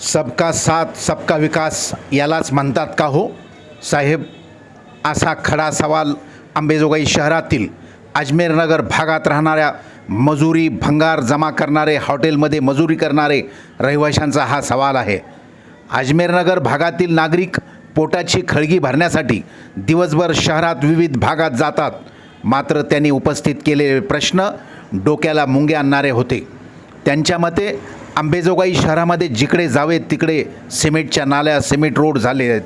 सबका साथ सबका विकास यालाच म्हणतात का हो? साहेब असा खडा सवाल अंबेजोगाई शहरातील अजमेरनगर भागात राहणाऱ्या मजुरी भंगार जमा करणारे हॉटेलमध्ये मजुरी करणारे रहिवाशांचा हा सवाल आहे. अजमेरनगर भागातील नागरिक पोटाची खळगी भरण्यासाठी दिवसभर शहरात विविध भागात जातात. मात्र त्यांनी उपस्थित केलेले प्रश्न डोक्याला मुंगे आणणारे होते. त्यांच्या मते अंबेजोगाई शहरामध्ये जिकडे जावे तिकडे सिमेंटच्या नाल्या सिमेंट रोड झाले आहेत.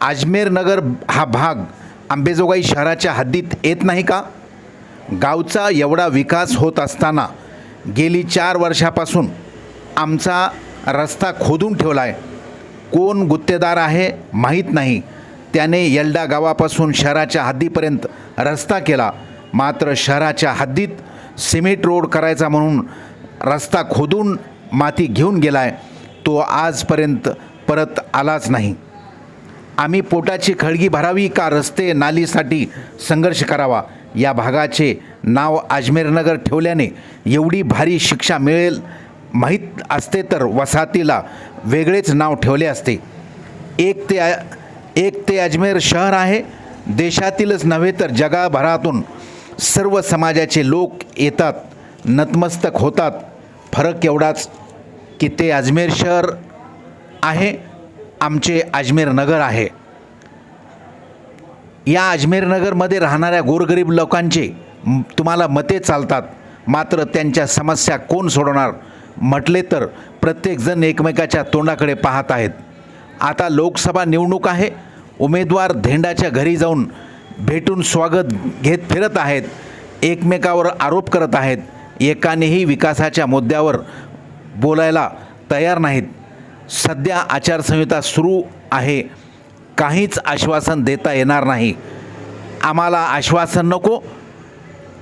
अजमेर नगर हा भाग अंबेजोगाई शहराच्या हद्दीत येत नाही का? गावचा एवढा विकास होत असताना गेली चार वर्षापासून आमचा रस्ता खोदून ठेवला आहे कोण गुत्तेदार आहे माहीत नाही. त्याने यल्डा गावापासून शहराच्या हद्दीपर्यंत रस्ता केला. मात्र शहराच्या हद्दीत सिमेंट रोड करायचा म्हणून रस्ता खोदून माती घेऊन गेला आहे तो आजपर्यंत परत आलाच नाही. आम्ही पोटाची खळगी भरावी का रस्ते नालीसाठी संघर्ष करावा? या भागाचे नाव अजमेरनगर ठेवल्याने एवढी भारी शिक्षा मिळेल? माहीत असते तर वसाहतीला वेगळेच नाव ठेवले असते. एक ते एक ते अजमेर शहर आहे. देशातीलच नव्हे तर जगाभरातून सर्व समाजाचे लोक येतात नतमस्तक होतात. फरक एवढाच की ते अजमेर शहर आहे आमचे अजमेर नगर आहे. या अजमेर नगरमध्ये राहणाऱ्या गोरगरीब लोकांचे तुम्हाला मते चालतात. मात्र त्यांच्या समस्या कोण सोडवणार? म्हटले तर प्रत्येकजण एकमेकाच्या तोंडाकडे पाहत आहेत. आता लोकसभा निवडणूक आहे. उमेदवार धेंडाच्या घरी जाऊन भेटून स्वागत घेत फिरत आहेत. एकमेकावर आरोप करत आहेत. एकानेही विकासाच्या मुद्द्यावर बोलायला तयार नाहीत. सध्या आचारसंहिता सुरू आहे. काहीच आश्वासन देता येणार नाही. आम्हाला आश्वासन नको.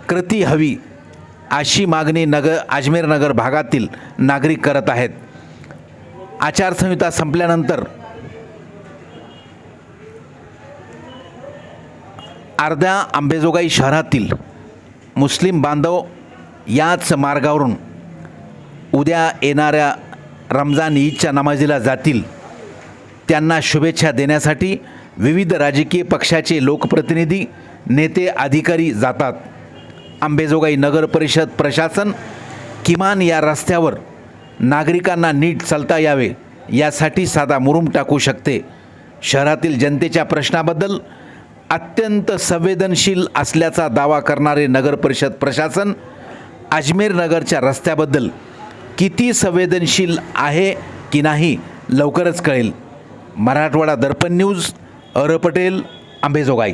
कृती हवी अशी मागणी नगर अजमेर नगर भागातील नागरिक करत आहेत. आचारसंहिता संपल्यानंतर अर्ध्या आंबेजोगाई शहरातील मुस्लिम बांधव याच मार्गावरून उद्या येणाऱ्या रमजान ईदच्या नमाजीला जातील. त्यांना शुभेच्छा देण्यासाठी विविध राजकीय पक्षाचे लोकप्रतिनिधी नेते अधिकारी जातात. आंबेजोगाई नगर परिषद प्रशासन किमान या रस्त्यावर नागरिकांना नीट चालता यावे यासाठी साधा मुरुम टाकू शकते. शहरातील जनतेच्या प्रश्नाबद्दल अत्यंत संवेदनशील असल्याचा दावा करणारे नगर परिषद प्रशासन अजमेर नगरच्या रस्त्याबद्दल किती संवेदनशील आहे की नाही लवकरच कळेल. मराठवाडा दर्पण न्यूज अर पटेल आंबेजोगाई.